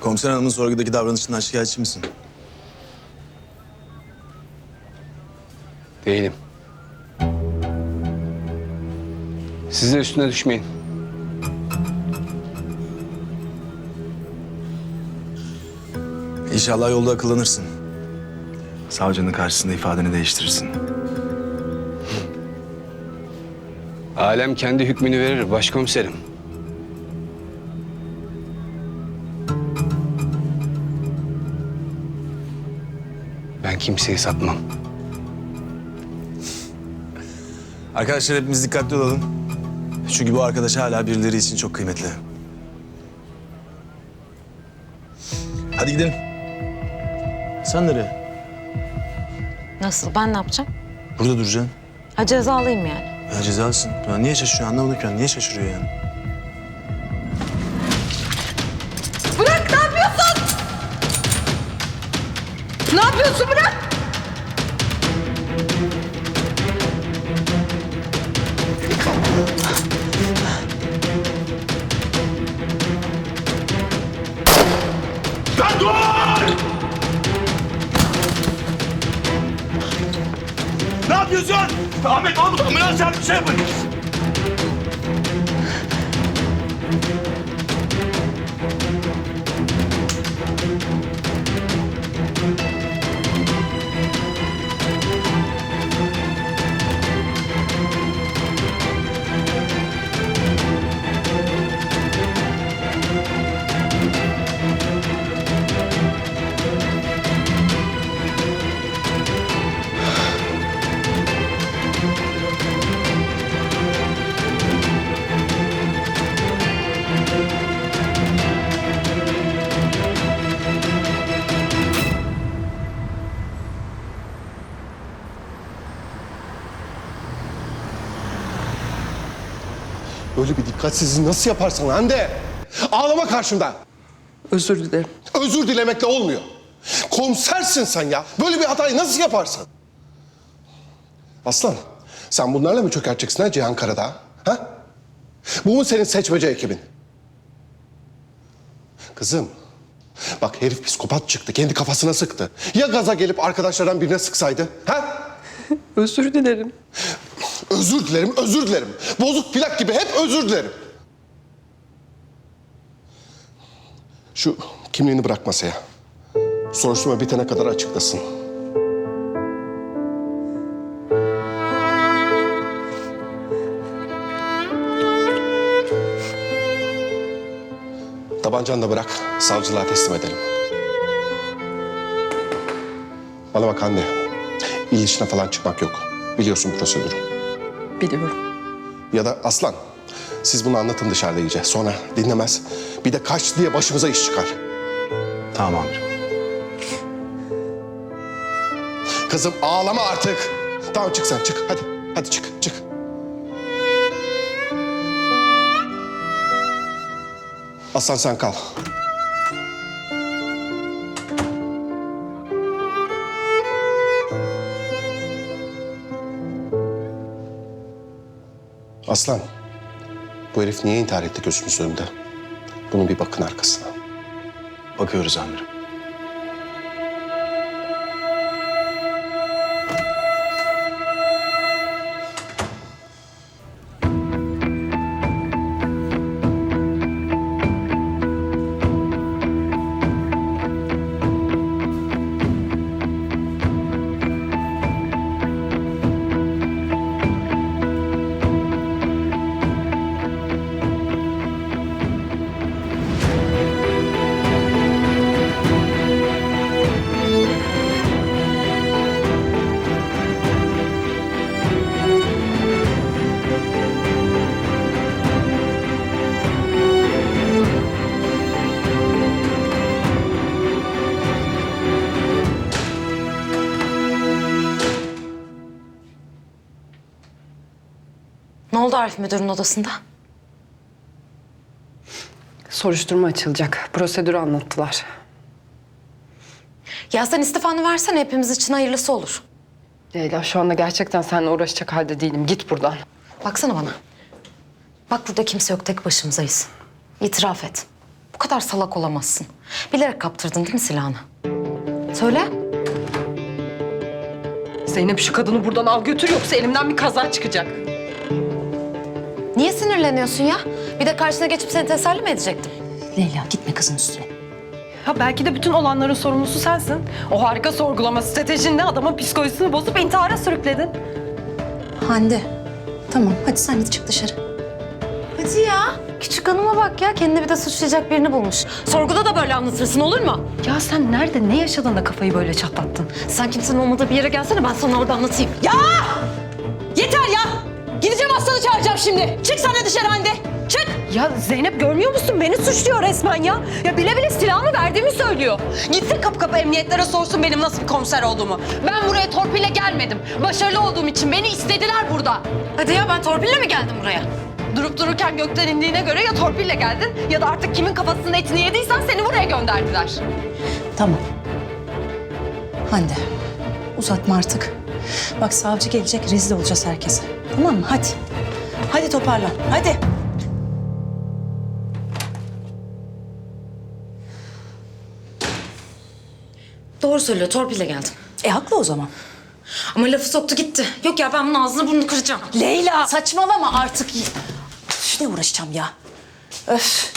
Komiser hanımın sorgudaki davranışından şikayetçi misin? Değilim. Siz de üstüne düşmeyin. İnşallah yolda akıllanırsın. Savcının karşısında ifadeni değiştirirsin. Alem kendi hükmünü verir başkomiserim. Kimseyi satmam. Arkadaşlar hepimiz dikkatli olalım. Çünkü bu arkadaş hala birileri için çok kıymetli. Hadi gidelim. Sen nereye? Nasıl? Ben ne yapacağım? Burada duracaksın. Ha cezalıyım yani. Ya cezalısın. Ya niye şaşırıyor anlamadım ki ben. Niye şaşırıyor yani? Ne yapıyorsun bırak? Ne yapıyorsun? Ahmet oğlum ambulans çağır bir şey yapın. Böyle bir dikkatsizliği nasıl yaparsın Hande? Ağlama karşımda. Özür dilerim. Özür dilemekle olmuyor. Komisersin sen ya. Böyle bir hatayı nasıl yaparsın? Aslan, sen bunlarla mı çökerteceksin ha Cihan Karadağ? Ha? Bu mu senin seçmece ekibin? Kızım, bak herif psikopat çıktı. Kendi kafasına sıktı. Ya gaza gelip arkadaşlardan birine sıksaydı? Ha? Özür dilerim. Özür dilerim, özür dilerim. Bozuk plak gibi hep özür dilerim. Şu kimliğini bırak masaya. Soruşturma bitene kadar açıklasın. Tabancanı da bırak, savcılığa teslim edelim. Bana bak Hande, il falan çıkmak yok. Biliyorsun prosedürü. Biliyorum. Ya da Aslan, siz bunu anlatın dışarıda iyice. Sonra dinlemez. Bir de kaç diye başımıza iş çıkar. Tamam amirim. Kızım ağlama artık. Tamam çık sen çık. Hadi. Hadi çık çık. Aslan sen kal. Aslan, bu herif niye intihar etti gözümüzün önünde? Bunun bir bakın arkasına. Bakıyoruz amirim. Oldu Arif müdürün odasında? Soruşturma açılacak. Prosedürü anlattılar. Ya sen istifanı versene hepimiz için hayırlısı olur. Leyla şu anda gerçekten seninle uğraşacak halde değilim. Git buradan. Baksana bana. Bak burada kimse yok tek başımızayız. İtiraf et. kadar salak olamazsın. Bilerek kaptırdın değil mi silahını? Söyle. Zeynep şu kadını buradan al götür yoksa elimden bir kaza çıkacak. Niye sinirleniyorsun ya? Bir de karşına geçip seni teselli mi edecektim? Leyla gitme kızın üstüne. Ha belki de bütün olanların sorumlusu sensin. O harika sorgulama stratejinle adamın psikolojisini bozup intihara sürükledin. Hande. Tamam hadi sen de çık dışarı. Hadi ya. Küçük hanıma bak ya. Kendini bir de suçlayacak birini bulmuş. Sorguda da böyle anlatırsın olur mu? Ya sen nerede ne yaşadın da kafayı böyle çatlattın? Sen kimsenin olmadığı bir yere gelsene ben sana orada anlatayım. Ya! Çağıracağım şimdi. Çık de dışarı Hande. Çık! Ya Zeynep görmüyor musun? Beni suçluyor resmen ya. Ya bile bile silahımı verdiğimi söylüyor. Gitsin kapı kapı emniyetlere sorsun benim nasıl bir komiser olduğumu. Ben buraya torpille gelmedim. Başarılı olduğum için beni istediler burada. Hadi ya ben torpille mi geldim buraya? Durup dururken gökten indiğine göre ya torpille geldin ya da artık kimin kafasının etini yediysen seni buraya gönderdiler. Tamam. Hande uzatma artık. Bak savcı gelecek rezil olacağız herkese. Tamam mı? Hadi. Hadi toparlan. Hadi. Doğru söylüyor torpille geldim. E haklı o zaman. Ama lafı soktu gitti. Yok ya ben bunun ağzını burnunu kıracağım. Leyla. Saçmalama artık. Üf, ne uğraşacağım ya. Öf.